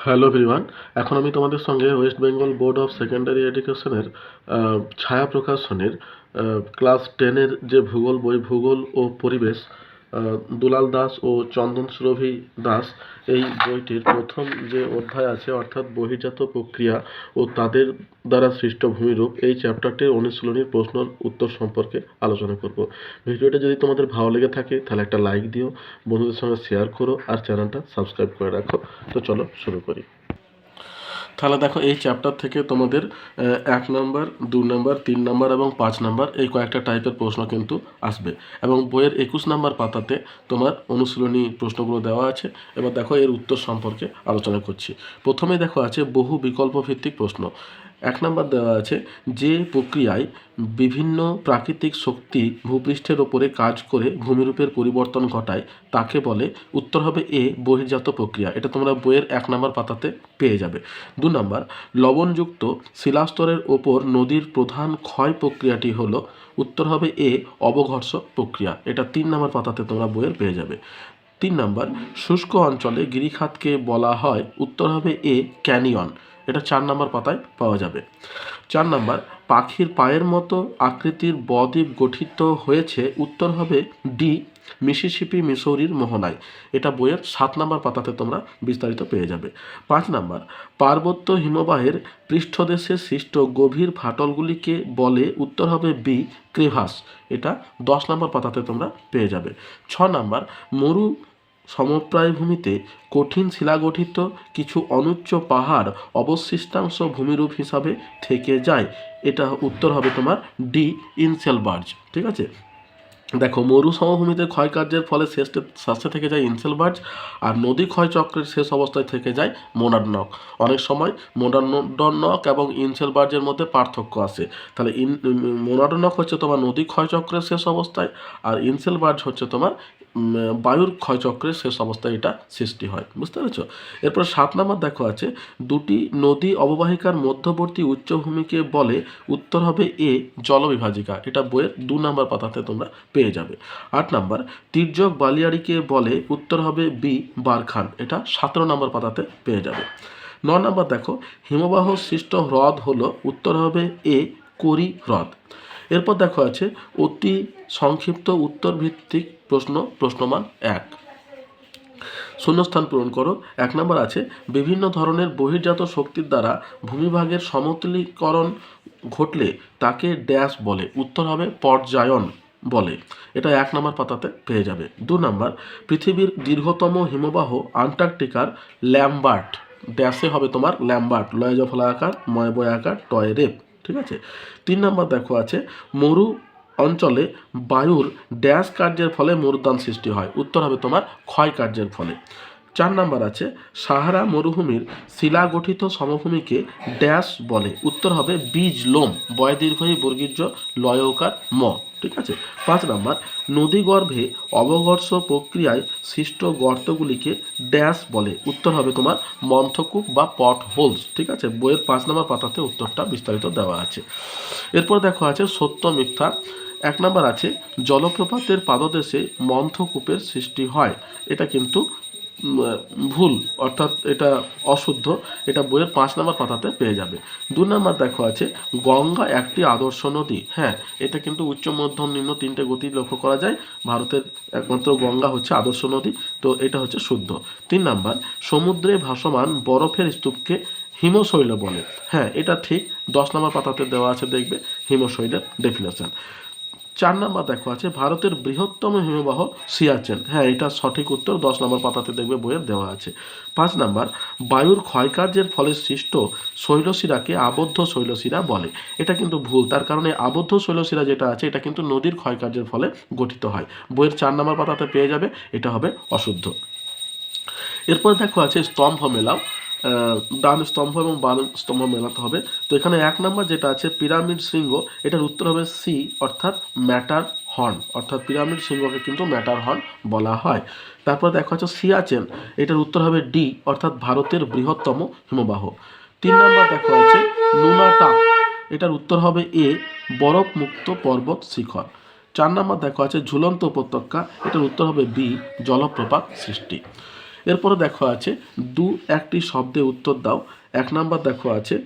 Hello everyone এখন আমি তোমাদের সঙ্গে West Bengal board of secondary এডুকেশনের ছায়া প্রকাশনের ক্লাস টেনের যে ভূগোল বই, ভূগোল ও পরিবেশ দুলাল দাস ও চন্দন সুরভি দাস এই বইটির প্রথম যে অধ্যায় আছে, অর্থাৎ বহির্জাত প্রক্রিয়া ও তাদের দ্বারা সৃষ্ট ভূমিরূপ, এই চ্যাপ্টারটির অনুশীলনীর প্রশ্ন উত্তর সম্পর্কে আলোচনা করব। ভিডিওটা যদি তোমাদের ভালো লেগে থাকে, তাহলে একটা লাইক দিও, বন্ধুদের সঙ্গে শেয়ার করো, আর চ্যানেলটা সাবস্ক্রাইব করে রাখো। তো চলো শুরু করি। তাহলে দেখো এই চ্যাপ্টার থেকে তোমাদের এক নম্বর দু নম্বর তিন নম্বর এবং পাঁচ নম্বর এই কয়েকটা টাইপের প্রশ্ন কিন্তু আসবে। এবং বইয়ের একুশ নম্বর পাতাতে তোমার অনুশীলনী প্রশ্নগুলো দেওয়া আছে। এবার দেখো এর উত্তর সম্পর্কে আলোচনা করছি। প্রথমে দেখো আছে বহু বিকল্প ভিত্তিক প্রশ্ন। এক নম্বর দেওয়া আছে, যে প্রক্রিয়ায় বিভিন্ন প্রাকৃতিক শক্তি ভূপৃষ্ঠের ওপরে কাজ করে ভূমিরূপের পরিবর্তন ঘটায়, তাকে বলে উত্তর হবে এ বহির্জাত প্রক্রিয়া। এটা তোমরা বইয়ের এক নম্বর পাতাতে পেয়ে যাবে। দু নম্বর, লবণযুক্ত শিলাস্তরের ওপর নদীর প্রধান ক্ষয় প্রক্রিয়াটি হলো উত্তর হবে এ অবঘর্ষ প্রক্রিয়া। এটা তিন নম্বর পাতাতে তোমরা বইয়ের পেয়ে যাবে। তিন নম্বর, শুষ্ক অঞ্চলে গিরিখাতকে বলা হয় উত্তর হবে এ ক্যানিয়ন। এটা চার নম্বর পাতায় পাওয়া যাবে। চার নম্বর, পাখির পায়ের মতো আকৃতির বদ্বীপ গঠিত হয়েছে, উত্তর হবে ডি, মিসিসিপি, মিসৌরির মোহনায়। এটা বইয়ের সাত নম্বর পাতাতে তোমরা বিস্তারিত পেয়ে যাবে। পাঁচ নম্বর, পার্বত্য হিমবাহের পৃষ্ঠদেশে সৃষ্ট গভীর ফাটলগুলিকে বলে উত্তর হবে বি, ক্রেভাস। এটা দশ নম্বর পাতাতে তোমরা পেয়ে যাবে। ছ নম্বর, মরু সমপ্রায় ভূমিতে কঠিন শিলাগঠিত কিছু অনুচ্চ পাহাড় অবশিষ্টাংশ ভূমিরূপ হিসাবে থেকে যায়। এটা উত্তর হবে তোমার ডি ইনসেলবার্জ ঠিক আছে? দেখো, মরু সমভূমিতে ক্ষয়কার্যের ফলে শেষে শেষে থেকে যায় ইনসেলবার্জ আর নদী ক্ষয়চক্রের শেষ অবস্থায় থেকে যায় মোনাডনক অনেক সময় মোনাডনক এবং ইনসেলবার্জের মধ্যে পার্থক্য আছে। তাহলে ইন মোনাডনক হচ্ছে তোমার নদী ক্ষয়চক্রের শেষ অবস্থায় আর ইনসেলবার্জ হচ্ছে তোমার বায়ুর ক্ষয়চক্রের শেষ অবস্থায় এটা সৃষ্টি হয়। বুঝতে পেরেছ? এরপর সাত নম্বর দেখো আছে, দুটি নদী অববাহিকার মধ্যবর্তী উচ্চভূমিকে বলে উত্তর হবে এ, জলবিভাজিকা। এটা বইয়ের দু নম্বর পাতাতে তোমরা পেয়ে যাবে। আট নম্বর, তির্যক বালিয়াড়িকে বলে উত্তর হবে বি, বারখান। এটা সতেরো নম্বর পাতাতে পেয়ে যাবে। ন নম্বর দেখো, হিমবাহ সৃষ্ট হ্রদ হলো উত্তর হবে এ, করি হ্রদ। এরপর দেখো আছে, অতি সংক্ষিপ্ত উত্তর ভিত্তিক প্রশ্ন প্রশ্নমান এক। শূন্যস্থান পূরণ করো। এক নম্বর আছে, বিভিন্ন ধরনের বহির্জাত শক্তির দ্বারা ভূমিভাগের সমতলীকরণ ঘটলে তাকে ড্যাশ বলে। উত্তর হবে পর্যায়ন বলে। এটা এক নম্বর পাতাতে পেয়ে যাবে। দু নম্বর, পৃথিবীর দীর্ঘতম হিমবাহ আন্টার্কটিকার ল্যাম্বার্ট। ড্যাশে হবে তোমার ল্যাম্বার্ট লয় জফলা আকার ময় বয় আকার টয় রেপ। ঠিক আছে? তিন নম্বর দেখো আছে, মরু অঞ্চলে বায়ুর ড্যাশ কার্যের ফলে মরুদ্যান সৃষ্টি হয়। উত্তর হবে তোমার ক্ষয় কার্যের ফলে। চার নাম্বার আছে, সাহারা মরুভূমির শিলা গঠিত সমভূমিকে ড্যাশ বলে। উত্তর হবে বীজ লোম বয় দীর্ঘই বর্গীর্য লয়কার ম, ঠিক আছে? পাঁচ নাম্বার, নদীগর্ভে অবঘর্ষ প্রক্রিয়ায় সৃষ্ট গর্তগুলিকে ড্যাশ বলে। উত্তর হবে তোমার মন্থকূপ বা পট হোলস ঠিক আছে? বইয়ের পাঁচ নম্বর পাতাতে উত্তরটা বিস্তারিত দেওয়া আছে। এরপর দেখো আছে সত্য মিথ্যা এক নম্বর আছে, জলপ্রপাতের পাদদেশে মন্থকূপের সৃষ্টি হয়। এটা কিন্তু ভুল, অর্থাৎ এটা অশুদ্ধ, এটা বইয়ের পাঁচ নম্বর পাতাতে পেয়ে যাবে। দু নম্বর দেখো আছে, গঙ্গা একটি আদর্শ নদী। হ্যাঁ এটা কিন্তু উচ্চ মধ্যম নিম্ন তিনটে গতি লক্ষ্য করা যায়। ভারতের একমাত্র গঙ্গা হচ্ছে আদর্শ নদী, তো এটা হচ্ছে শুদ্ধ। তিন নাম্বার, সমুদ্রে ভাসমান বরফের স্তূপকে হিমশৈল বলে। হ্যাঁ এটা ঠিক দশ নম্বর পাতাতে দেওয়া আছে, দেখবে হিমশৈলের ডেফিনেশন চার নাম্বার দেখো আছে, ভারতের বৃহত্তম হিমবাহ সিয়াচেন। হ্যাঁ এটা সঠিক উত্তর, দশ নম্বর পাতাতে দেখবে বইয়ের দেওয়া আছে। পাঁচ নাম্বার, বায়ুর ক্ষয়কার্যের ফলে সৃষ্ট শৈলশিরাকে আবদ্ধ শৈলশিরা বলে। এটা কিন্তু ভুল, তার কারণে আবদ্ধ শৈলশিরা যেটা আছে, এটা কিন্তু নদীর ক্ষয়কার্যের ফলে গঠিত হয়। বইয়ের চার নম্বর পাতাতে পেয়ে যাবে, এটা হবে অশুদ্ধ। এরপর দেখো আছে স্তম্ভ মেলাও। ডান স্তম্ভ এবং বাম স্তম্ভ মেলাতে হবে। তো এখানে এক নম্বর যেটা আছে, পিরামিড শৃঙ্গ। এটার উত্তর হবে সি অর্থাৎ ম্যাটার হর্ন। অর্থাৎ পিরামিড শৃঙ্গকে কিন্তু ম্যাটার হর্ন বলা হয়। তারপর দেখা হচ্ছে সিয়াচেন। এটার উত্তর হবে ডি অর্থাৎ ভারতের বৃহত্তম হিমবাহ। তিন নম্বর দেখা আছে নুনাটাক এটার উত্তর হবে এ বরফ মুক্ত পর্বত শিখর। চার নম্বর দেখা আছে ঝুলন্ত উপত্যকা। এটার উত্তর হবে বি জলপ্রপাত সৃষ্টি। এরপরে দেখো আছে, দু একটি শব্দে উত্তর দাও। এক নাম্বার দেখো আছে,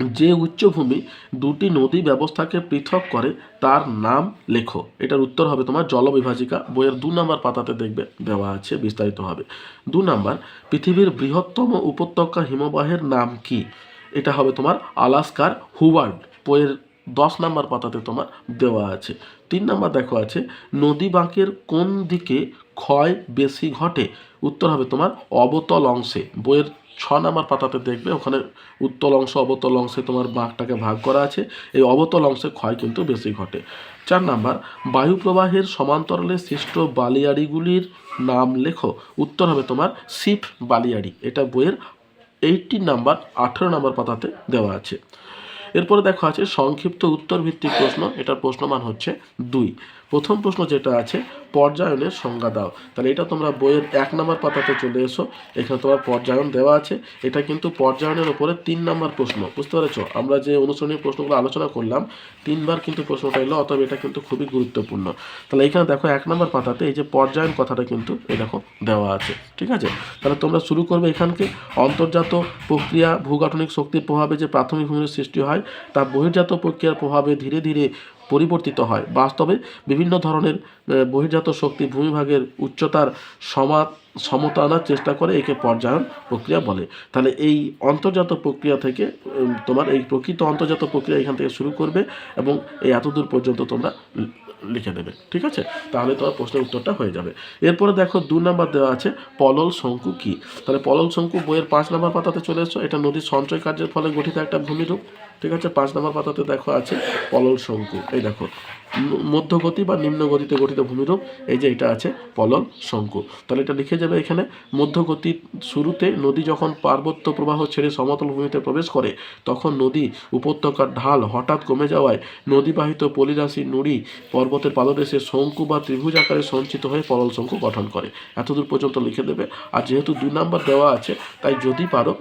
যে উচ্চভূমি দুটি নদী ব্যবস্থাকে পৃথক করে, তার নাম লেখো। এটার উত্তর হবে তোমার জলবিভাজিকা। বইয়ের দু নম্বর পাতাতে দেখবে, দেওয়া আছে বিস্তারিতভাবে দু নাম্বার, পৃথিবীর বৃহত্তম উপত্যকা হিমবাহের নাম কি? এটা হবে তোমার আলাস্কার হুবার্ড বইয়ের দশ নাম্বার পাতাতে তোমার দেওয়া আছে। তিন নাম্বার দেখো আছে, নদী বাঁকের কোন দিকে ক্ষয় বেশি ঘটে, উত্তর হবে তোমার অবতল অংশে। বইয়ের ছ নাম্বার পাতাতে দেখবে, ওখানে উত্তল অংশ, অবতল অংশে তোমার বাঁকটাকে ভাগ করা আছে। এই অবতল অংশে ক্ষয় কিন্তু বেশি ঘটে। চার নাম্বার, বায়ু প্রবাহের সমান্তরালে সৃষ্ট বালিয়াড়িগুলির নাম লেখো। উত্তর হবে তোমার সিপ বালিয়াড়ি। এটা বইয়ের এইটিন নাম্বার, আঠেরো নাম্বার পাতাতে দেওয়া আছে। এরপরে দেখো আছে সংক্ষিপ্ত উত্তর ভিত্তিক প্রশ্ন। এটার প্রশ্নমান হচ্ছে দুই। প্রথম প্রশ্ন যেটা আছে পর্যায়নের সংজ্ঞা দাও। তাহলে এটা তোমরা বইয়ের এক নম্বর পাতাতে চলে এসো। এখানে তোমার পর্যায়ন দেওয়া আছে। এটা কিন্তু পর্যায়নের উপরে তিন নম্বর প্রশ্ন, বুঝতে পেরেছ? আমরা যে অনুসরণীয় প্রশ্নগুলো আলোচনা করলাম, তিনবার কিন্তু প্রশ্নটা এলো, অতএব এটা কিন্তু খুবই গুরুত্বপূর্ণ। তাহলে এখানে দেখো এক নম্বর পাতাতে এই যে পর্যায়ন কথাটা কিন্তু এই দেখো দেওয়া আছে, ঠিক আছে? তাহলে তোমরা শুরু করবে এখানকে। অন্তর্জাত প্রক্রিয়া, ভূগাঠনিক শক্তির প্রভাবে যে প্রাথমিক ভূমির সৃষ্টি হয়, তা বহির্জাত প্রক্রিয়ার প্রভাবে ধীরে ধীরে পরিবর্তিত হয়। বাস্তবে বিভিন্ন ধরনের বহির্জাত শক্তি ভূমিভাগের উচ্চতার সমা, সমতা আনার চেষ্টা করে একে পর্যায়ন প্রক্রিয়া বলে। তাহলে এই অন্তর্জাত প্রক্রিয়া থেকে তোমার এই প্রকৃত অন্তর্জাত প্রক্রিয়া এখান থেকে শুরু করবে এবং এই এতদূর পর্যন্ত তোমরা লিখে দেবে ঠিক আছে? তাহলে তোমার প্রশ্নের উত্তরটা হয়ে যাবে। এরপরে দেখো দু নাম্বার দেওয়া আছে, পলল শঙ্কু কি? তাহলে পলল শঙ্কু বইয়ের পাঁচ নম্বর পাতাতে চলে এসো এটা নদীর সঞ্চয় কার্যের ফলে গঠিত একটা ভূমিরূপ, ঠিক আছে? পাঁচ নম্বর পাতাতে দেখো আছে পলল শঙ্কু। এই দেখো মধ্যগতি বা নিম্ন গতিতে গঠিত ভূমিরূপ, এই যে এটা আছে, পলল, শঙ্কু। তাহলে এটা লিখে যাবে এখানে মধ্যগতির শুরুতে নদী যখন পার্বত্য প্রবাহ ছেড়ে সমতল ভূমিতে প্রবেশ করে, তখন নদী উপত্যকার ঢাল হঠাৎ কমে যাওয়ায় নদীবাহিত পলিরাশি নুড়ি পর্বতের পাদদেশে শঙ্কু বা ত্রিভুজ আকারে সঞ্চিত হয়ে পলল শঙ্কু গঠন করে। এতদূর পর্যন্ত লিখে দেবে। আর যেহেতু দুই নাম্বার দেওয়া আছে, তাই যদি পারো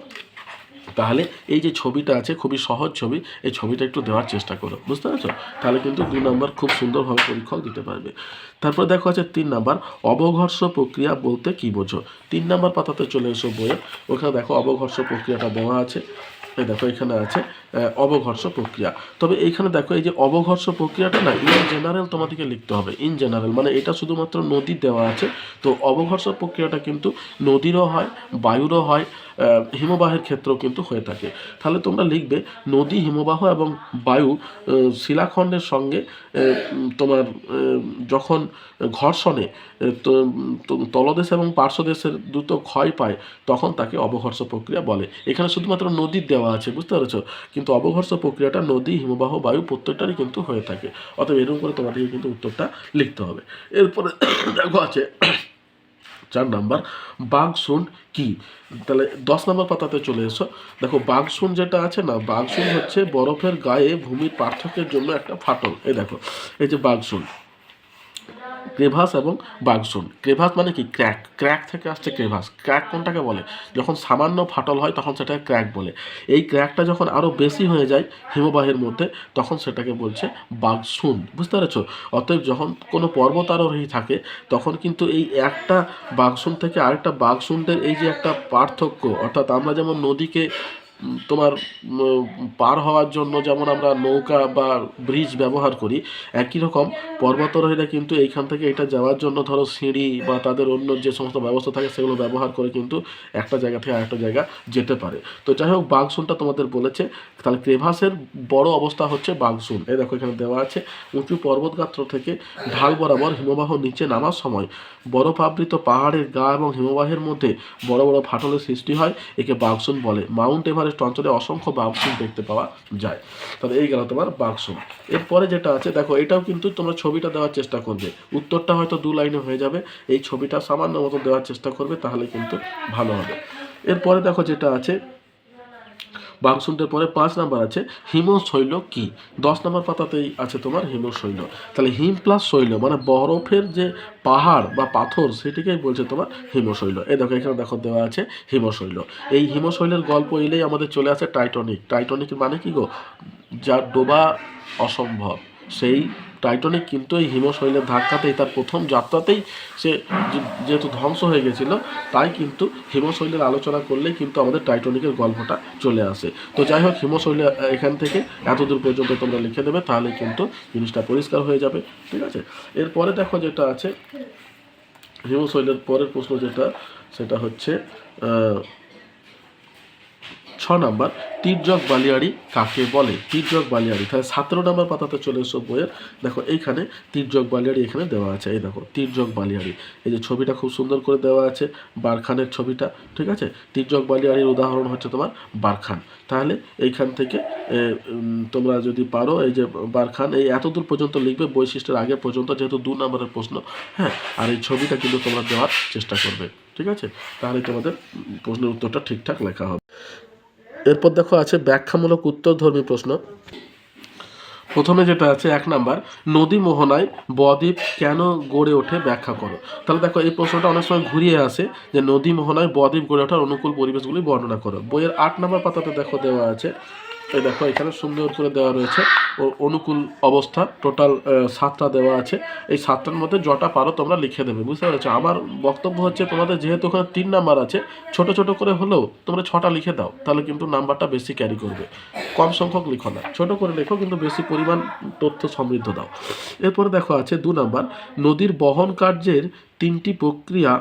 তাহলে এই যে ছবিটা আছে, খুবই সহজ ছবি, এই ছবিটা একটু দেওয়ার চেষ্টা করো, বুঝতে পারছ? তাহলে কিন্তু দুই নম্বর খুব সুন্দরভাবে পরীক্ষক দিতে পারবে। তারপর দেখো আছে তিন নাম্বার, অবঘর্ষ প্রক্রিয়া বলতে কি বোঝো? তিন নাম্বার পাতাতে চলে এসো বইয়ে, ওখানে দেখো অবঘর্ষ প্রক্রিয়াটা দেওয়া আছে, এই দেখো এখানে আছে অবঘর্ষ প্রক্রিয়া। তবে এইখানে দেখো, এই যে অবঘর্ষ প্রক্রিয়াটা না ইন জেনারেল তোমাদেরকে লিখতে হবে। ইন জেনারেল মানে এটা শুধুমাত্র নদী দেওয়া আছে। তো অবঘর্ষ প্রক্রিয়াটা কিন্তু নদীরও হয়, বায়ুরও হয় হিমবাহের ক্ষেত্রেও কিন্তু হয়ে থাকে। তাহলে তোমরা লিখবে, নদী, হিমবাহ এবং বায়ু শিলাখণ্ডের সঙ্গে তোমার যখন ঘর্ষণে তলদেশ এবং পার্শ্বদেশের দ্রুত ক্ষয় পায়, তখন তাকে অবঘর্ষ প্রক্রিয়া বলে। এখানে শুধুমাত্র নদীর দেওয়া আছে, বুঝতে পেরেছ? কিন্তু অবঘর্ষ প্রক্রিয়াটা নদী, হিমবাহ, বায়ু প্রত্যেকটারই কিন্তু হয়ে থাকে। অতএব এরকম করে তোমাদেরকে কিন্তু উত্তরটা লিখতে হবে। এরপরে দেখো আছে চার নাম্বার বাঘসুন কি? তাহলে দশ নম্বর পাতাতে চলে এসো। দেখো বাঘসুন যেটা আছে না বাঘসুন হচ্ছে বরফের গায়ে ভূমির পার্থক্যের জন্য একটা ফাটল। এই দেখো, এই যে বাঘসুন ক্রেভাস এবং বাগসুন ক্রেভাস মানে কি? ক্র্যাক। ক্র্যাক থেকে আসছে ক্রেভাস। ক্র্যাক কোনটাকে বলে? যখন সামান্য ফাটল হয় তখন সেটাকে ক্র্যাক বলে। এই ক্র্যাকটা যখন আরও বেশি হয়ে যায় হিমবাহের মধ্যে, তখন সেটাকে বলছে বাগসুন বুঝতে পেরেছ? অতএব যখন কোনো পর্বত আরোহী থাকে, তখন কিন্তু এই একটা বাগসুন থেকে আরেকটা বাগসুনদের এই যে একটা পার্থক্য, অর্থাৎ আমরা যেমন নদীকে তোমার পার হওয়ার জন্য যেমন আমরা নৌকা বা ব্রিজ ব্যবহার করি, একই রকম পর্বতারোহীরা কিন্তু এইখান থেকে এটা যাওয়ার জন্য ধরো সিঁড়ি বা তাদের অন্য যে সমস্ত ব্যবস্থা থাকে সেগুলো ব্যবহার করে কিন্তু একটা জায়গা থেকে আরেকটা জায়গা যেতে পারে। তো যাই হোক বাঘসুনটা তোমাদের বলেছে। তাহলে ক্রেভাসের বড় অবস্থা হচ্ছে বাঘসুন এই দেখো এখানে দেওয়া আছে, উঁচু পর্বতগাত্র থেকে ঢাল বরাবর হিমবাহ নিচে নামার সময় বরফ আবৃত পাহাড়ের গা এবং হিমবাহের মধ্যে বড় বড় ফাটলের সৃষ্টি হয়, একে বাঘসুন বলে। মাউন্ট এভারেস্ট অঞ্চলে অসংখ্য বাঘসুন দেখতে পাওয়া যায়। তাহলে এই গেল তোমার বাঘসুন এরপরে যেটা আছে, দেখো, এটাও কিন্তু তোমরা ছবিটা দেওয়ার চেষ্টা করবে। উত্তরটা হয়তো দু লাইনে হয়ে যাবে। এই ছবিটা সামান্য মতো দেওয়ার চেষ্টা করবে, তাহলে কিন্তু ভালো হবে। এরপরে দেখো যেটা আছে বাঘসুনটের পরে পাঁচ নাম্বার আছে হিম শৈল কি? দশ নাম্বার পাতাতেই আছে তোমার হিম শৈল। তাহলে হিম প্লাস শৈল মানে বরফের যে পাহাড় বা পাথর, সেটিকেই বলছে তোমার হিমশৈল এই দেখো, এখানে দেখো দেওয়া আছে হিমশৈল এই হিমশৈলের গল্প এলেই আমাদের চলে আসে টাইটনিক টাইটনিক মানে কি গো? যার ডোবা অসম্ভব, সেই টাইটনিক কিন্তু এই হিমশৈলের ধাক্কাতেই, তার প্রথম যাত্রাতেই সে যেহেতু ধ্বংস হয়ে গেছিল, তাই কিন্তু হিমশৈলের আলোচনা করলেই কিন্তু আমাদের টাইটনিকের গল্পটা চলে আসে। তো যাই হোক, হিমশৈলে এখান থেকে এতদূর পর্যন্ত তোমরা লিখে দেবে, তাহলে কিন্তু জিনিসটা পরিষ্কার হয়ে যাবে, ঠিক আছে? এরপরে দেখো যেটা আছে, হিমশৈলের পরের প্রশ্ন যেটা, সেটা হচ্ছে ছ নাম্বার, তীর্যক বালিয়াড়ি কাকে বলে? তীর্যক বালিয়াড়ি, তাহলে সতেরো নাম্বার পাতাতে চলে এসো বইয়ের। দেখো, এইখানে তীর্যক বালিয়াড়ি এখানে দেওয়া আছে। এই দেখো, তীর্যক বালিয়াড়ি। এই যে ছবিটা খুব সুন্দর করে দেওয়া আছে, বারখানের ছবিটা, ঠিক আছে? তীর্যক বালিয়াড়ির উদাহরণ হচ্ছে তোমার বারখান। তাহলে এইখান থেকে তোমরা যদি পারো, এই যে বারখান, এই এতদূর পর্যন্ত লিখবে, বৈশিষ্ট্যের আগে পর্যন্ত, যেহেতু দু নম্বরের প্রশ্ন হ্যাঁ? আর এই ছবিটা কিন্তু তোমরা দেওয়ার চেষ্টা করবে, ঠিক আছে? তাহলে তোমাদের প্রশ্নের উত্তরটা ঠিকঠাক লেখা হবে। এরপর দেখো আছে ব্যাখ্যামূলক উত্তরধর্মী প্রশ্ন। প্রথমে যেটা আছে, এক নাম্বার, নদী মোহনায় বদ্বীপ কেন গড়ে ওঠে ব্যাখ্যা করো। তাহলে দেখো এই প্রশ্নটা অনেক সময় ঘুরিয়ে আসে যে নদী মোহনায় বদ্বীপ গড়ে ওঠার অনুকূল পরিবেশগুলি বর্ণনা করো। বইয়ের আট নাম্বার পাতাতে দেখো দেওয়া আছে এই দেখো, এখানে সুন্দর করে দেওয়া রয়েছে। ও অনুকূল অবস্থা টোটাল সাতটা দেওয়া আছে। এই সাতটার মধ্যে যটা পারো তোমরা লিখে দেবে, বুঝতে পেরেছ? আমার বক্তব্য হচ্ছে, তোমাদের যেহেতু ওখানে তিন নাম্বার আছে, ছোট ছোট করে হলেও তোমরা ছটা লিখে দাও, তাহলে কিন্তু নাম্বারটা বেশি ক্যারি করবে। কম সংখ্যক লিখো না, ছোট করে লেখো, কিন্তু বেশি পরিমাণ তথ্য সমৃদ্ধ দাও। এরপরে দেখো আছে দু নাম্বার, নদীর বহন কার্যের তিনটি প্রক্রিয়া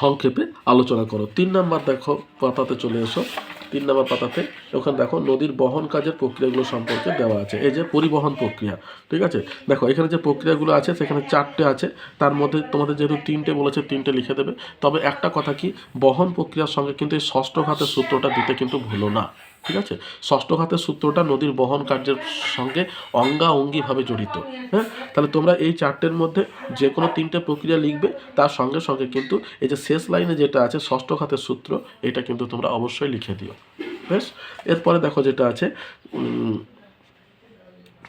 সংক্ষেপে আলোচনা করো। তিন নাম্বার দেখো, পাতাতে চলে এসো। তিন নাম্বার পাতাতে। ওখানে দেখো, নদীর বহন কাজের প্রক্রিয়াগুলো সম্পর্কে দেওয়া আছে। এই যে পরিবহন প্রক্রিয়া, ঠিক আছে? দেখো, এখানে যে প্রক্রিয়াগুলো আছে, সেখানে চারটে আছে। তার মধ্যে তোমাদের যেহেতু তিনটে বলেছে, তিনটে লিখে দেবে। তবে একটা কথা কি, বহন প্রক্রিয়ার সঙ্গে কিন্তু এই ষষ্ঠ ঘাতের সূত্রটা দিতে কিন্তু ভুলো না। ঠিক আছে? ষষ্ঠ ঘাতের সূত্রটা নদীর বহন কার্যের সঙ্গে অঙ্গাঅঙ্গিভাবে জড়িত হ্যাঁ? তাহলে তোমরা এই চারটের মধ্যে যে কোনো তিনটে প্রক্রিয়া লিখবে, তার সঙ্গে সঙ্গে কিন্তু এই যে শেষ লাইনে যেটা আছে ষষ্ঠ ঘাতের সূত্র, এটা কিন্তু তোমরা অবশ্যই লিখে দিও। বেশ? এরপরে দেখো যেটা আছে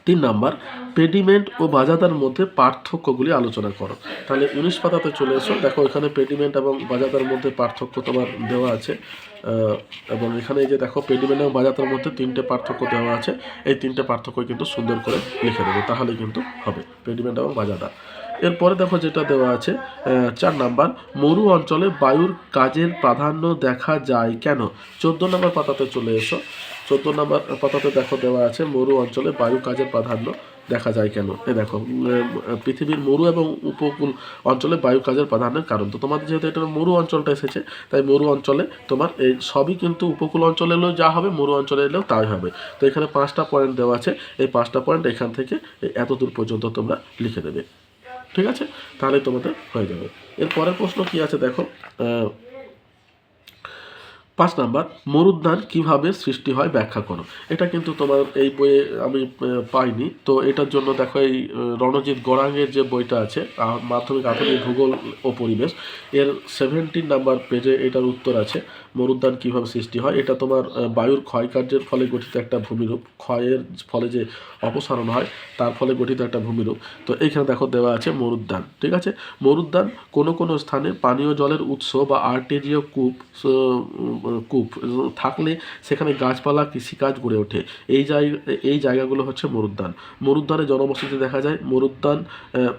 তিন নাম্বার, পেডিমেন্ট ও বাজাদার মধ্যে পার্থক্যগুলি আলোচনা করো। তাহলে উনিশ পাতাতে চলে এসো। দেখো, এখানে পেডিমেন্ট এবং বাজাদার মধ্যে পার্থক্য তোমার দেওয়া আছে। এবং এখানে যে দেখো, পেডিমেন্ট এবং বাজাদার মধ্যে তিনটে পার্থক্য দেওয়া আছে। এই তিনটে পার্থক্য কিন্তু সুন্দর করে লিখে দেবে। তাহলে কিন্তু হবে, পেডিমেন্ট এবং বাজাদা। এরপরে দেখো যেটা দেওয়া আছে চার নাম্বার, মরু অঞ্চলে বায়ুর কাজের প্রাধান্য দেখা যায় কেন? চোদ্দ নম্বর পাতাতে চলে এসো। চোদ্দ নম্বর পাতাতে দেখো দেওয়া আছে, মরু অঞ্চলে বায়ু কাজের প্রাধান্য দেখা যায় কেন? এ দেখো পৃথিবীর মরু এবং উপকূল অঞ্চলে বায়ু কাজের প্রাধান্যের কারণ। তো তোমাদের যেহেতু এটা মরু অঞ্চলটা এসেছে, তাই মরু অঞ্চলে তোমার এই সবই কিন্তু উপকূল অঞ্চলে এলেও যা হবে, মরু অঞ্চলে এলেও তাই হবে। তো এখানে পাঁচটা পয়েন্ট দেওয়া আছে, এই পাঁচটা পয়েন্ট এখান থেকে এত দূর পর্যন্ত তোমরা লিখে দেবে। ঠিক আছে? তাহলে তোমাদের হয়ে যাবে। এর পরের প্রশ্ন কি আছে দেখো? পাঁচ নাম্বার, মরুদ্যান কীভাবে সৃষ্টি হয় ব্যাখ্যা করো। এটা কিন্তু তোমার এই বইয়ে আমি পাইনি। তো এটার জন্য দেখো এই রণজিৎ গড়াঙ্গের যে বইটা আছে মাধ্যমিক আধুনিক ভূগোল ও পরিবেশ, এর সেভেন্টিন নাম্বার পেজে এটার উত্তর আছে, মরুদ্যান কীভাবে সৃষ্টি হয়। এটা তোমার বায়ুর ক্ষয়কার্যের ফলে গঠিত একটা ভূমিরূপ, ক্ষয়ের ফলে যে অপসারণ হয়, তার ফলে গঠিত একটা ভূমিরূপ। তো এইখানে দেখো দেওয়া আছে মরুদ্যান, ঠিক আছে? মরুদ্যান কোনো কোনো স্থানে পানীয় জলের উৎস বা আর্টেরিয় কূপ কূপ থাকলে সেখানে গাছপালা, কৃষিকাজ গড়ে ওঠে। এই জায়গা এই জায়গাগুলো হচ্ছে মরুদ্যান। মরুদ্যানে জনবসতি দেখা যায়। মরুদ্যান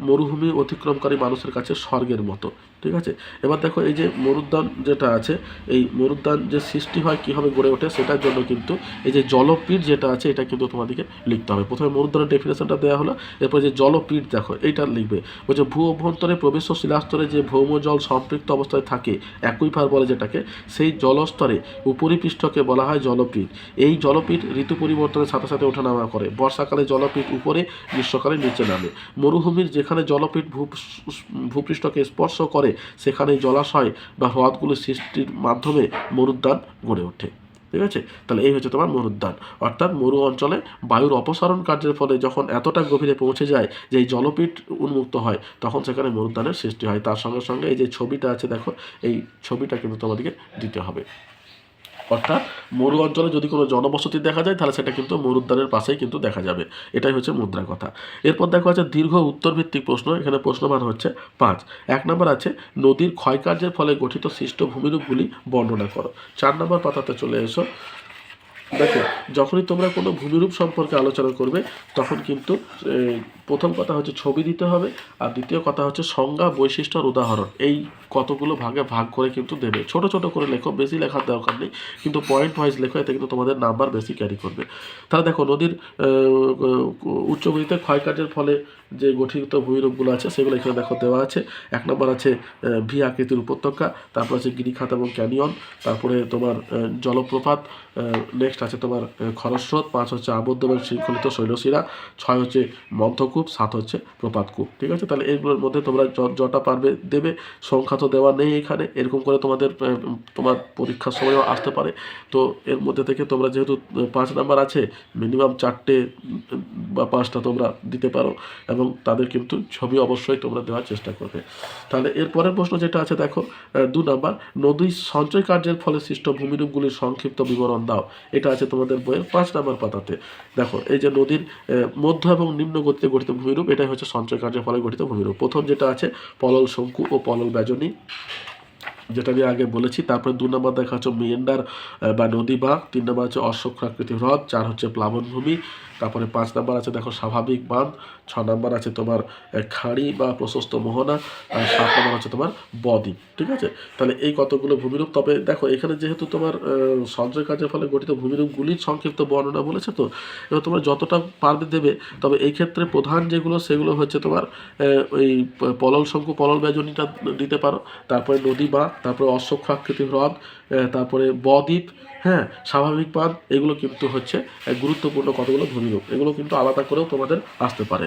মরুভূমি অতিক্রমকারী মানুষের কাছে স্বর্গের মতো। ঠিক আছে? এবার দেখো এই যে মরুদ্যান যেটা আছে, এই মরুদ্যান যে সৃষ্টি হয় কীভাবে গড়ে ওঠে সেটার জন্য কিন্তু এই যে জলপীঠ যেটা আছে, এটা কিন্তু তোমাদেরকে লিখতে হবে। প্রথমে মরুদ্যানের ডেফিনেশনটা দেওয়া হলো, এরপর যে জলপীঠ দেখো, এইটা লিখবে। বলছে ভূ অভ্যন্তরে প্রবেশ শিলাস্তরে যে ভৌম জল সম্পৃক্ত অবস্থায় থাকে একইভার বলে যেটাকে, সেই জলস্তরে উপরিপৃষ্ঠকে বলা হয় জলপীঠ। এই জলপীঠ ঋতু পরিবর্তনের সাথে সাথে ওঠানামা করে। বর্ষাকালে জলপীঠ উপরে, গ্রীষ্মকালে নিচে নামে। মরুভূমির যেখানে জলপীঠ ভূপৃষ্ঠকে স্পর্শ করে সেখানে জলাশয় বা হ্রদগুলো সৃষ্টির মাধ্যমে মরুদ্যান গড়ে ওঠে। ঠিক আছে? তাহলে এই হচ্ছে তোমার মরুদ্যান। অর্থাৎ মরু অঞ্চলে বায়ুর অপসারণ কার্যের ফলে যখন এতটা গভীরে পৌঁছে যায় যে এই জলপীঠ উন্মুক্ত হয়, তখন সেখানে মরুদ্যানের সৃষ্টি হয়। তার সঙ্গে সঙ্গে এই যে ছবিটা আছে, দেখো, এই ছবিটা কিন্তু তোমাদেরকে দিতে হবে। অর্থাৎ মরু অঞ্চলে যদি কোনো জনবসতি দেখা যায়, তাহলে সেটা কিন্তু মরুদ্যানের পাশেই কিন্তু দেখা যাবে। এটাই হচ্ছে মুদ্রা কথা। এরপর দেখা আছে দীর্ঘ উত্তরভিত্তিক প্রশ্ন, এখানে প্রশ্নমান হচ্ছে পাঁচ। এক নম্বর আছে, নদীর ক্ষয়কার্যের ফলে গঠিত সৃষ্ট ভূমিরূপগুলি বর্ণনা করো। চার নম্বর পাতাতে চলে এসো। দেখো, যখনই তোমরা কোনো ভূমিরূপ সম্পর্কে আলোচনা করবে, তখন কিন্তু প্রথম কথা হচ্ছে ছবি দিতে হবে, আর দ্বিতীয় কথা হচ্ছে সংজ্ঞা, বৈশিষ্ট্য আর উদাহরণ। এই কতগুলো ভাগে ভাগ করে কিন্তু দেবে। ছোট ছোট করে লেখো, বেশি লেখার দরকার নেই, কিন্তু পয়েন্ট ওয়াইজ লেখো, এতে কিন্তু তোমাদের নাম্বার বেশি ক্যারি করবে। তাহলে দেখো, নদীর উচ্চ গতিতে ক্ষয়কার্যের ফলে যে গঠিত ভূমিরূপগুলো আছে, সেগুলো এখানে দেখো দেওয়া আছে। এক নম্বর আছে ভি আকৃতির উপত্যকা, তারপর আছে গিরিখাত এবং ক্যানিয়ন, তারপরে তোমার জলপ্রপাত নেক্সট আছে তোমার খরস্রোত, পাঁচ হচ্ছে আবদ্ধ এবং শৃঙ্খলিত শৈলশিরা, ছয় হচ্ছে মন্থকূপ, সাত হচ্ছে প্রপাতকূপ। ঠিক আছে? তাহলে এইগুলোর মধ্যে তোমরা যটা পারবে, দেবে। সংখ্যা তো দেওয়া নেই এখানে। এরকম করে তোমাদের তোমার পরীক্ষার সময়ও আসতে পারে। তো এর মধ্যে থেকে তোমরা যেহেতু পাঁচ নাম্বার আছে মিনিমাম চারটে বা পাঁচটা তোমরা দিতে পারো। এবং তাদের কিন্তু ছবি অবশ্যই তোমরা দেওয়ার চেষ্টা করবে। তাহলে এর পরের প্রশ্ন যেটা আছে, দেখো দু নাম্বার, নদী সঞ্চয় কার্যের ফলে সৃষ্ট ভূমিরূপগুলির সংক্ষিপ্ত বিবরণ দাও। এটা আছে তোমাদের বইয়ের পাঁচ নাম্বার পাতাতে। দেখো, এই যে নদীর মধ্য এবং নিম্ন গতিতে গঠিত ভূমিরূপ, এটাই হচ্ছে সঞ্চয় কার্যের ফলে গঠিত ভূমিরূপ। প্রথম যেটা আছে, পলল শঙ্কু ও পলল ব্যজনী, যেটা আমি আগে বলেছি। তারপরে দু নম্বর দেখা হচ্ছে মেয়েন্ডার বা নদী বাঁক তিন নম্বর হচ্ছে অশ্বক্ষাকৃতি হ্রদ। চার হচ্ছে প্লাবনভূমি। তারপরে পাঁচ নম্বর আছে, দেখো, স্বাভাবিক বাঁধ। ছ নম্বর আছে তোমার খাঁড়ি বা প্রশস্ত মোহনা, আর সাত নম্বর হচ্ছে তোমার বদ্বীপ ঠিক আছে? তাহলে এই কতগুলো ভূমিরূপ? তবে দেখো, এখানে যেহেতু তোমার সঞ্চয় কাজের ফলে গঠিত ভূমিরূপগুলির সংক্ষিপ্ত বর্ণনা বলেছে তো, এবার তোমরা যতটা পারবে দেবে, তবে এই ক্ষেত্রে প্রধান যেগুলো, সেগুলো হচ্ছে তোমার ওই পলল শঙ্কু, পলল ব্যজনীটা দিতে পারো, তারপরে নদী বা, তারপরে অশ্বক্ষাকৃতি হ্রদ তারপরে বদ্বীপ হ্যাঁ স্বাভাবিক পাদ এগুলো কিন্তু হচ্ছে গুরুত্বপূর্ণ কতগুলো ভূমিরূপ, এগুলো কিন্তু আলাদা করেও তোমাদের আসতে পারে।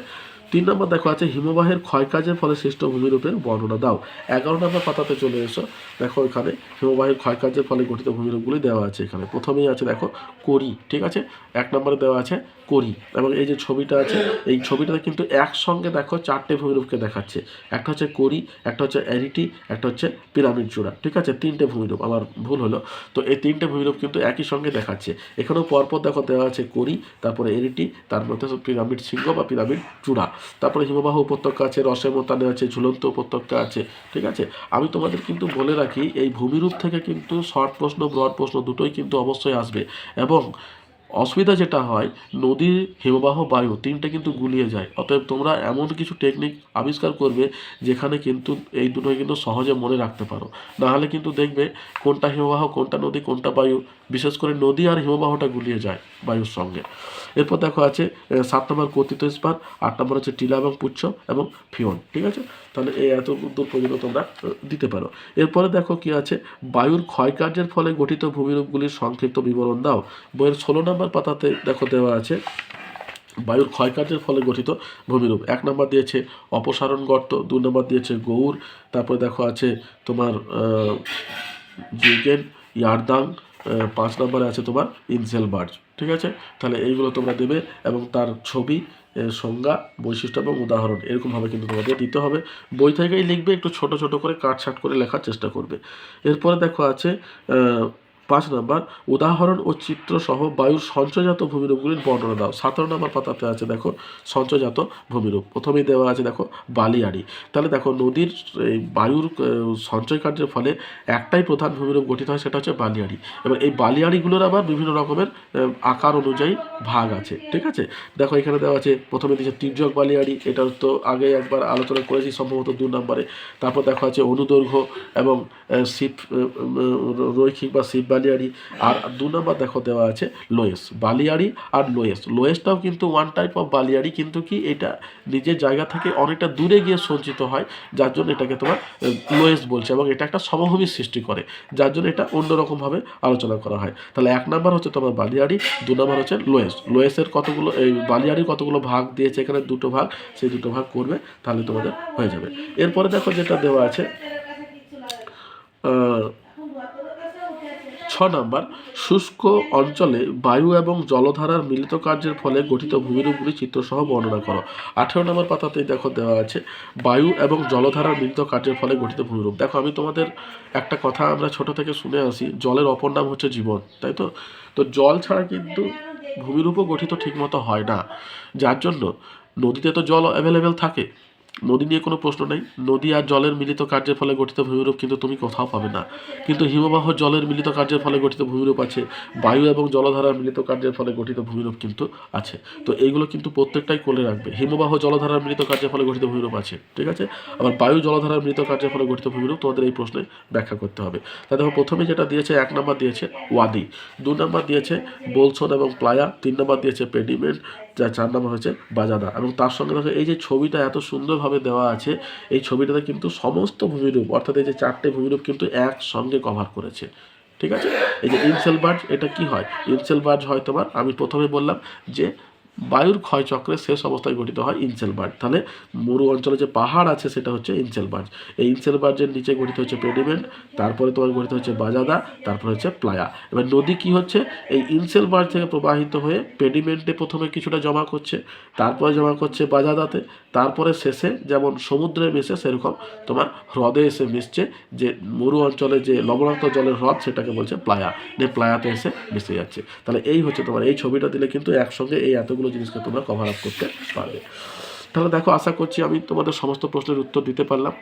তিন নম্বর দেখো আছে, হিমবাহের ক্ষয়কাজের ফলে সৃষ্ট ভূমিরূপের বর্ণনা দাও। এগারো নম্বর পাতাতে চলে এসো। দেখো এখানে হিমবাহের ক্ষয়কার্যের ফলে গঠিত ভূমিরূপগুলি দেওয়া আছে এখানে। প্রথমেই আছে দেখো, করি, ঠিক আছে? এক নম্বরে দেওয়া আছে, করি। এবং এই যে ছবিটা আছে, এই ছবিটাতে কিন্তু একসঙ্গে দেখো চারটে ভূমিরূপকে দেখাচ্ছে। একটা হচ্ছে করি, একটা হচ্ছে অ্যারিটি, একটা হচ্ছে পিরামিড চূড়া, ঠিক আছে? তিনটে ভূমিরূপ, আমার ভুল হলো। তো এই তিনটে ভূমিরূপ কিন্তু একই সঙ্গে দেখাচ্ছে। এখানেও পরপর দেখো দেওয়া আছে করি, তারপরে এরিটি তার মধ্যে পিরামিড সিংহ বা পিরামিড চূড়া। তারপরে হিমবাহ উপত্যকা আছে, রসের মোতানে আছে, ঝুলন্ত উপত্যকা আছে, ঠিক আছে? আমি তোমাদের কিন্তু বলে রাখি, এই ভূমিরূপ থেকে কিন্তু শর্ট প্রশ্ন ব্রড প্রশ্ন দুটোই কিন্তু অবশ্যই আসবে। এবং অসুবিধা যেটা হয়, নদীর হিমবাহ, বায়ু তিনটে কিন্তু গুলিয়ে যায়। অতএব তোমরা এমন কিছু টেকনিক আবিষ্কার করবে, যেখানে কিন্তু এই দুটোই কিন্তু সহজে মনে রাখতে পারো। নাহলে কিন্তু দেখবে কোনটা হিমবাহ, কোনটা নদী, কোনটা বায়ু বিশেষ করে নদী আর হিমবাহটা গুলিয়ে যায় বায়ুর সঙ্গে। এরপর দেখো আছে সাত নম্বর কথিত ইস্পাত, আট নম্বর হচ্ছে টিলা এবং পুচ্ছ এবং ফিওন, ঠিক আছে? তাহলে এই এত দূর পর্যন্ত তোমরা দিতে পারো। এরপরে দেখো কি আছে, বায়ুর ক্ষয়কার্যের ফলে গঠিত ভূমিরূপগুলির সংক্ষিপ্ত বিবরণ দাও। বইয়ের ষোলো নম্বর পাতাতে দেখো দেওয়া আছে, বায়ুর ক্ষয়কার্যের ফলে গঠিত ভূমিরূপ। এক নম্বর দিয়েছে অপসারণ গর্ত, দু নম্বর দিয়েছে গৌর, তারপরে দেখো আছে তোমার জিগেন ইয়ারদাং পাঁচ নম্বরে আছে তোমার ইনসেল বার্জ ঠিক আছে? তাহলে এইগুলো তোমরা দেবে এবং তার ছবি সংজ্ঞা, বৈশিষ্ট্য এবং উদাহরণ এরকমভাবে কিন্তু তোমাদের দিতে হবে। বই থেকেই লিখবে, একটু ছোট ছোট করে কাটছাট করে লেখার চেষ্টা করবে। এরপরে দেখো আছে পাঁচ নাম্বার, উদাহরণ ও চিত্র সহ বায়ুর সঞ্চয়জাত ভূমিরূপগুলির বর্ণনা দাও। সতেরো নম্বর পাতাতে আছে, দেখো, সঞ্চয়জাত ভূমিরূপ। প্রথমেই দেওয়া আছে, দেখো, বালিয়াড়ি। তাহলে দেখো, নদীর, এই বায়ুর সঞ্চয় কার্যের ফলে একটাই প্রধান ভূমিরূপ গঠিত হয়, সেটা হচ্ছে বালিয়াড়ি। এবার এই বালিয়াড়িগুলোর আবার বিভিন্ন রকমের আকার অনুযায়ী ভাগ আছে, ঠিক আছে? দেখো, এখানে দেওয়া আছে, প্রথমে দিয়েছে তির্যক বালিয়াড়ি, এটা তো আগে একবার আলোচনা করেছি, সম্ভবত দু নম্বরে। তারপর দেখা আছে অনুদৈর্ঘ্য এবং শিব রৈখিক বা শিব বালিয়াড়ি আর দু নম্বর দেখো দেওয়া আছে লোয়েস, বালিয়াড়ি আর লোয়েস। লোয়েসটাও কিন্তু ওয়ান টাইপ অফ বালিয়াড়ি, কিন্তু কি এটা নিজের জায়গা থেকে অনেকটা দূরে গিয়ে সঞ্চিত হয়, যার জন্য এটাকে তোমার লোয়েস বলছে এবং এটা একটা সমভূমির সৃষ্টি করে, যার জন্য এটা অন্যরকমভাবে আলোচনা করা হয়। তাহলে এক নাম্বার হচ্ছে তোমার বালিয়াড়ি, দু নম্বর হচ্ছে লোয়েস। লোয়েসের কতগুলো, এই বালিয়াড়ির কতগুলো ভাগ দিয়েছে এখানে দুটো ভাগ, সেই দুটো ভাগ করবে, তাহলে তোমাদের হয়ে যাবে। এরপরে দেখো যেটা দেওয়া আছে নম্বর, শুষ্ক অঞ্চলে বায়ু এবং জলধারার মিলিত কার্যের ফলে গঠিত ভূমিরূপগুলি চিত্রসহ বর্ণনা করো। আঠেরো নম্বর পাতাতেই দেখো দেওয়া আছে, বায়ু এবং জলধারার মিলিত কার্যের ফলে গঠিত ভূমিরূপ। দেখো, আমি তোমাদের একটা কথা আমরা ছোট থেকে শুনে আসি, জলের অপর নাম হচ্ছে জীবন, তাই তো? তো জল ছাড়া কিন্তু ভূমিরূপও গঠিত ঠিকমতো হয় না। যার জন্য নদীতে তো জল অ্যাভেলেবেল থাকে। নদী নিয়ে কোনো প্রশ্ন নেই। নদী আর জলের মিলিত কার্যের ফলে গঠিত ভূমিরূপ কিন্তু তুমি কোথাও পাবে না। কিন্তু হিমবাহ জলের মিলিত কার্যের ফলে গঠিত ভূমিরূপ আছে। বায়ু এবং জলধারার মিলিত কার্যের ফলে গঠিত ভূমিরূপ কিন্তু আছে। তো এইগুলো কিন্তু প্রত্যেকটাই করে রাখবে। হিমবাহ জলধারার মিলিত কার্যের ফলে গঠিত ভূমিরূপ আছে। ঠিক আছে? আবার বায়ু জলধারার মিলিত কার্যের ফলে গঠিত ভূমিরূপ তোমাদের এই প্রশ্নে ব্যাখ্যা করতে হবে। তা দেখো, প্রথমে যেটা দিয়েছে, এক নম্বর দিয়েছে ওয়াদি। দু নম্বর দিয়েছে বোলসন এবং প্লায়া। তিন নম্বর দিয়েছে পেডিমেন্ট। চার নম্বর হয়েছে বাজাদা এবং তার সঙ্গে রয়েছে এই যে ছবিটা এত সুন্দরভাবে দেওয়া আছে, এই ছবিটাতে কিন্তু সমস্ত ভূমিরূপ, অর্থাৎ এই যে চারটে ভূমিরূপ কিন্তু একসঙ্গে কভার করেছে। ঠিক আছে? এই যে ইনসেল বার্জ এটা কি হয়? ইনসেল বার্জ হয় তোমার, আমি প্রথমে বললাম যে বায়ুর ক্ষয়চক্রের শেষ অবস্থায় গঠিত হয় ইনসেল বার্জ তাহলে মরু অঞ্চলে যে পাহাড় আছে, সেটা হচ্ছে ইনসেল বার্জ এই ইনসেল বার্জের নিচে গঠিত হচ্ছে পেডিমেন্ট, তারপরে তোমার গঠিত হচ্ছে বাজাদা, তারপরে হচ্ছে প্লায়া। এবার নদী কি হচ্ছে? এই ইনসেল বার্জ থেকে প্রবাহিত হয়ে পেডিমেন্টে প্রথমে কিছুটা জমা করছে, তারপরে জমা করছে বাজাদাতে, তারপরে শেষে যেমন সমুদ্রে মিশে, সেরকম তোমার হ্রদে এসে মিশছে, যে মরু অঞ্চলে যে লবণাক্ত জলের হ্রদ, সেটাকে বলছে প্লায়া। প্লায়াতে এসে মিশে যাচ্ছে। তাহলে এই হচ্ছে তোমার, এই ছবিটা দিলে কিন্তু একসঙ্গে এই এতগুলো জিনিসকে তোমরা কভার আপ করতে পারবে। তাহলে দেখো, আশা করছি আমি তোমাদের সমস্ত প্রশ্নের উত্তর দিতে পারলাম।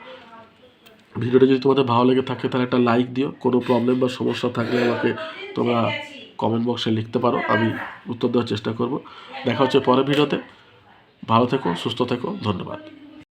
ভিডিওটা যদি তোমাদের ভালো লেগে থাকে, তাহলে একটা লাইক দিও। কোনো প্রবলেম বা সমস্যা থাকলে আমাকে তোমরা কমেন্ট বক্সে লিখতে পারো। আমি উত্তর দেওয়ার চেষ্টা করব। দেখা হচ্ছে পরের ভিডিওতে। ভালো থেকো, সুস্থ থেকো, ধন্যবাদ।